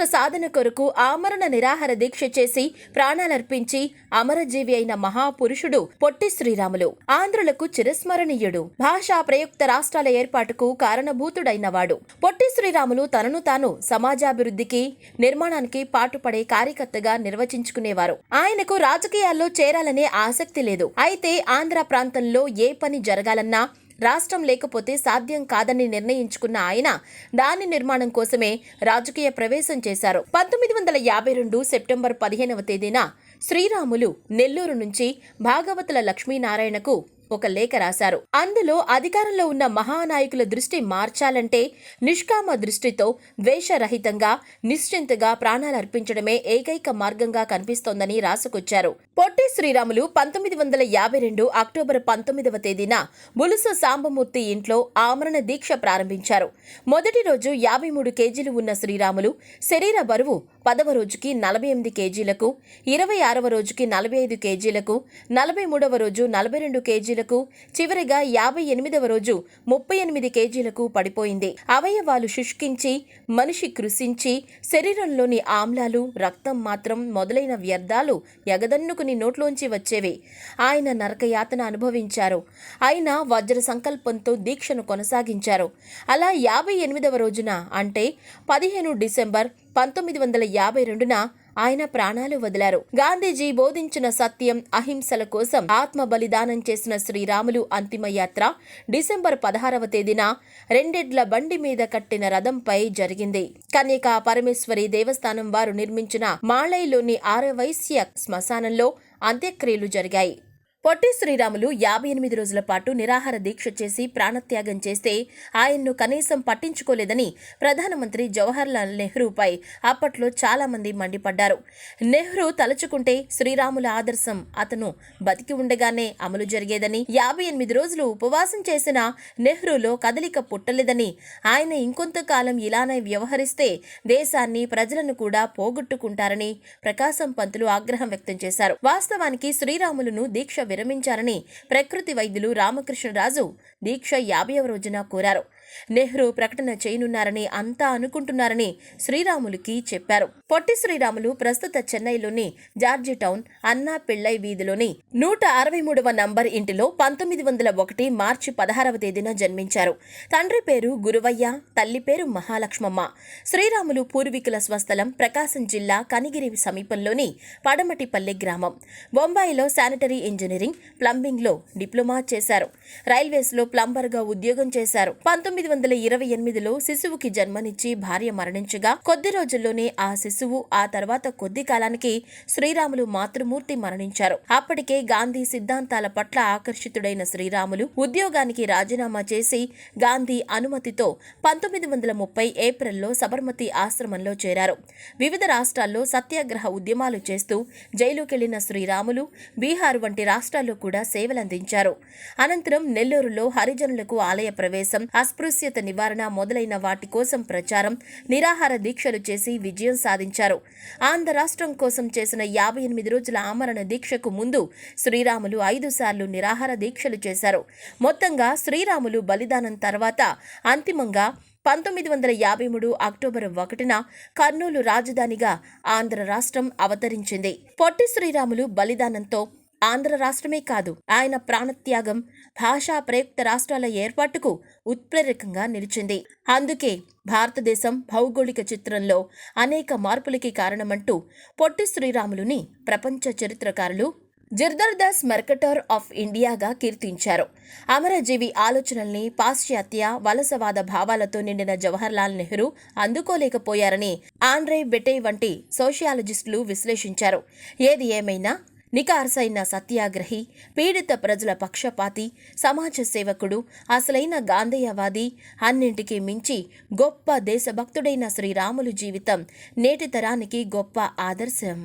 రాష్ట్ర సాధన కొరకు ఆమరణ నిరాహార దీక్ష చేసి ప్రాణాలర్పించి అమరజీవి అయిన మహాపురుషుడు పొట్టి శ్రీరాములు ఆంధ్రులకు చిరస్మరణీయుడు. భాషా ప్రయుక్త రాష్ట్రాల ఏర్పాటుకు కారణభూతుడైనవాడు. పొట్టి శ్రీరాములు తనను తాను సమాజాభివృద్ధికి నిర్మాణానికి పాటుపడే కార్యకర్తగా నిర్వచించుకునేవారు. ఆయనకు రాజకీయాల్లో చేరాలనే ఆసక్తి లేదు. అయితే ఆంధ్ర ప్రాంతంలో ఏ పని జరగాలన్నా రాష్ట్రం లేకపోతే సాధ్యం కాదని నిర్ణయించుకున్న ఆయన దాని నిర్మాణం కోసమే రాజకీయ ప్రవేశం చేశారు. పంతొమ్మిది వందల యాభై రెండు సెప్టెంబర్ పదిహేనవ తేదీన శ్రీరాములు నెల్లూరు నుంచి భాగవతుల లక్ష్మీనారాయణకు ఒక లేఖ రాశారు. అందులో అధికారంలో ఉన్న మహానాయకుల దృష్టి మార్చాలంటే నిష్కామ దృష్టితో ద్వేషరహితంగా నిశ్చింతగా ప్రాణాలు అర్పించడమే ఏకైక మార్గంగా కనిపిస్తోందని రాసుకొచ్చారు. పొట్టి శ్రీరాములు పంతొమ్మిది వందల యాభై రెండు అక్టోబర్ పంతొమ్మిదవ తేదీన బులుస సాంబమూర్తి ఇంట్లో ఆమరణ దీక్ష ప్రారంభించారు. మొదటి రోజు యాభై మూడు కేజీలు ఉన్న శ్రీరాములు శరీర బరువు పదవ రోజుకి నలభై ఎనిమిది కేజీలకు ఇరవై ఆరవ రోజుకి నలభై ఐదు కేజీలకు నలభై మూడవ రోజు నలభై రెండు కేజీలకు చివరిగా యాభై ఎనిమిదవ రోజు ముప్పై ఎనిమిది కేజీలకు పడిపోయింది. అవయవాలు శుష్కించి మనిషి కృషించి శరీరంలోని ఆమ్లాలు రక్తం మాత్రం మొదలైన వ్యర్థాలు ఎగదన్నుకుని నోట్లోంచి వచ్చేవి. ఆయన నరకయాతన అనుభవించారు. అయినా వజ్ర సంకల్పంతో దీక్షను కొనసాగించారు. అలా యాభై ఎనిమిదవ రోజున అంటే పదిహేను డిసెంబర్ పంతొమ్మిది వందల యాభై రెండున ఆయన ప్రాణాలు వదిలారు. గాంధీజీ బోధించిన సత్యం అహింసల కోసం ఆత్మ బలిదానం చేసిన శ్రీరాములు అంతిమ యాత్ర డిసెంబర్ పదహారవ తేదీన రెండెడ్ల బండి మీద కట్టిన రథంపై జరిగింది. కన్యకా పరమేశ్వరి దేవస్థానం వారు నిర్మించిన మాళైలోని ఆరవైశ్య శ్మశానంలో అంత్యక్రియలు జరిగాయి. పొట్టి శ్రీరాములు యాభై ఎనిమిది రోజుల పాటు నిరాహార దీక్ష చేసి ప్రాణత్యాగం చేస్తే ఆయన్ను కనీసం పట్టించుకోలేదని ప్రధానమంత్రి జవహర్లాల్ నెహ్రూపై అప్పట్లో చాలామంది మండిపడ్డారు. నెహ్రూ తలుచుకుంటే శ్రీరాముల ఆదర్శం అతను బతికి ఉండగానే అమలు జరిగేదని యాభై ఎనిమిది రోజులు ఉపవాసం చేసిన నెహ్రూలో కదలిక పుట్టలేదని ఆయన ఇంకొంతకాలం ఇలానే వ్యవహరిస్తే దేశాన్ని ప్రజలను కూడా పోగొట్టుకుంటారని ప్రకాశం పంతులు ఆగ్రహం వ్యక్తం చేశారు. వాస్తవానికి శ్రీరాములను దీక్ష విరమించారని ప్రకృతి వైద్యులు రామకృష్ణరాజు దీక్ష యాభైవ రోజున కోరారు. నెహ్రూ ప్రకటన చేయనున్నారని అంతా అనుకుంటున్నారని శ్రీరాములుకి చెప్పారు. పొట్టి శ్రీరాములు ప్రస్తుత చెన్నైలోని జార్జి టౌన్ అన్నా పిళ్ళై వీధిలోని నూట అరవై మూడవ నంబర్ ఇంటిలో పంతొమ్మిది వందల ఒకటి మార్చి పదహారవ తేదీన జన్మించారు. తండ్రి పేరు గురువయ్య తల్లి పేరు మహాలక్ష్మమ్మ. శ్రీరాములు పూర్వీకుల స్వస్థలం ప్రకాశం జిల్లా కనిగిరి సమీపంలోని పడమటిపల్లె గ్రామం. బొంబాయిలో శానిటరీ ఇంజనీరింగ్ ప్లంబింగ్లో డిప్లొమా చేశారు. రైల్వేస్లో ప్లంబర్గా ఉద్యోగం చేశారు. పంతొమ్మిది వందల ఇరవై ఎనిమిదిలో శిశువుకి జన్మనిచ్చి భార్య మరణించగా కొద్ది రోజుల్లోనే ఆ శిశువు ఆ తర్వాత కొద్ది కాలానికి శ్రీరాములు మాతృమూర్తి మరణించారు. అప్పటికే గాంధీ సిద్ధాంతాల పట్ల ఆకర్షితుడైన శ్రీరాములు ఉద్యోగానికి రాజీనామా చేసి గాంధీ అనుమతితో పంతొమ్మిది వందల ముప్పై ఏప్రిల్లో సబర్మతి ఆశ్రమంలో చేరారు. వివిధ రాష్ట్రాల్లో సత్యాగ్రహ ఉద్యమాలు చేస్తూ జైలుకెళ్ళిన శ్రీరాములు బీహార్ వంటి రాష్ట్రాల్లో కూడా సేవలందించారు. అనంతరం నెల్లూరులో హరిజనులకు ఆలయ ప్రవేశం అస్పృశ్యత నివారణ మొదలైన వాటి కోసం ప్రచారం నిరాహార దీక్షలు చేసి విజయం సాధించారు. ఆంధ్ర రాష్ట్రం కోసం చేసిన యాభై ఎనిమిది రోజుల ఆమరణ దీక్షకు ముందు శ్రీరాములు ఐదు సార్లు నిరాహార దీక్షలు చేశారు. మొత్తంగా శ్రీరాములు బలిదానం తర్వాత అంతిమంగా పంతొమ్మిది వందల యాభై మూడు అక్టోబర్ ఒకటిన కర్నూలు రాజధానిగా ఆంధ్ర రాష్ట్రం అవతరించింది. పొట్టి శ్రీరాములు బలిదానంతో ఆంధ్ర రాష్ట్రమే కాదు ఆయన ప్రాణత్యాగం భాషా ప్రయుక్త రాష్ట్రాల ఏర్పాటుకు ఉత్ప్రేరకంగా నిలిచింది. అందుకే భారతదేశం భౌగోళిక చిత్రంలో అనేక మార్పులకి కారణమంటూ పొట్టి శ్రీరాములుని ప్రపంచ చరిత్రకారులు జర్దర్దాస్ మెర్కటర్ ఆఫ్ ఇండియాగా కీర్తించారు. అమరజీవి ఆలోచనల్ని పాశ్చాత్య వలసవాద భావాలతో నిండిన జవహర్లాల్ నెహ్రూ అందుకోలేకపోయారని ఆండ్రే బెటే వంటి సోషియాలజిస్టులు విశ్లేషించారు. ఏది ఏమైనా నికార్సైన సత్యాగ్రహి పీడిత ప్రజల పక్షపాతి సమాజ సేవకుడు అసలైన గాంధేయవాది అన్నింటికీ మించి గొప్ప దేశభక్తుడైన శ్రీరాములు జీవితం నేటి తరానికి గొప్ప ఆదర్శం.